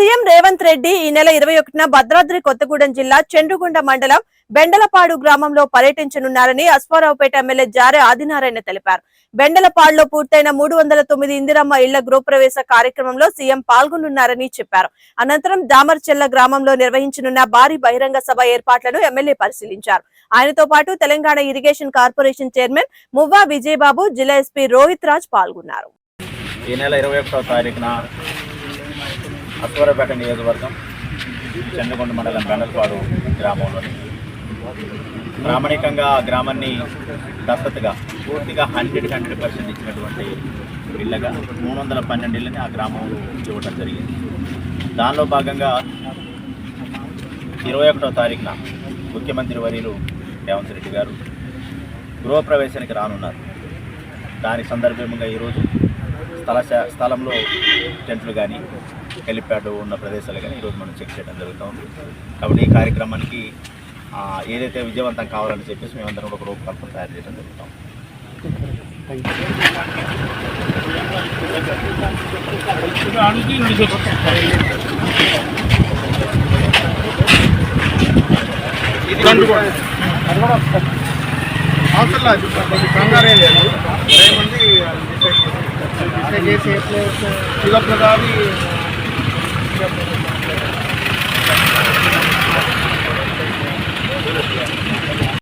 రేవంత్ రెడ్డి ఈ నెల ఇరవై ఒకటిన భద్రాద్రి కొత్తగూడెం జిల్లా చండ్రుగుండ మండలం బెండలపాడు గ్రామంలో పర్యటించనున్నారని అశ్వారావుపేట ఎమ్మెల్యే జారే ఆదినారాయణ తెలిపారు. బెండలపాడులో పూర్తయిన మూడు వందల తొమ్మిది ఇందిరమ్మ ఇళ్ళ గృహప్రవేశ కార్యక్రమంలో సీఎం పాల్గొనున్నారని చెప్పారు. అనంతరం దామర్చెల్ల గ్రామంలో నిర్వహించనున్న భారీ బహిరంగ సభ ఏర్పాట్లను ఎమ్మెల్యే పరిశీలించారు. ఆయనతో పాటు Telangana irrigation corporation chairman Muvva Vijayababu జిల్లా ఎస్పీ రోహిత్ రాజ్ పాల్గొన్నారు. ఈ నెల ఇరవై ఒకటో తారీఖున అశ్వరపేట నియోజకవర్గం చెన్నకొండ మండలం బెండలపాడు గ్రామంలోని ప్రామాణికంగా ఆ గ్రామాన్ని దత్తతగా పూర్తిగా హండ్రెడ్ హండ్రెడ్ పర్సెంట్ ఇచ్చినటువంటి ఇళ్ళగా మూడు వందల పన్నెండు ఇళ్ళని ఆ గ్రామంలో ఇవ్వడం జరిగింది. దానిలో భాగంగా ఇరవై ఒకటో తారీఖున ముఖ్యమంత్రి వర్యులు రేవంత్ రెడ్డి గారు గృహప్రవేశానికి రానున్నారు. దాని సందర్భంగా ఈరోజు స్థల స్థలంలో టెంట్లు కానీ హెలిప్యాడ్ ఉన్న ప్రదేశాలు కానీ ఈరోజు మనం చెక్ చేయడం జరుగుతూ ఉంది. కాబట్టి ఈ కార్యక్రమానికి ఏదైతే విజయవంతం కావాలని చెప్పేసి మేమందరం కూడా ఒక రూపకల్పన తయారు చేయడం జరుగుతాం అవసరం లేదు. కొంచెం కంగారే లేదు. మంది చేసి ఏ ప్లేస్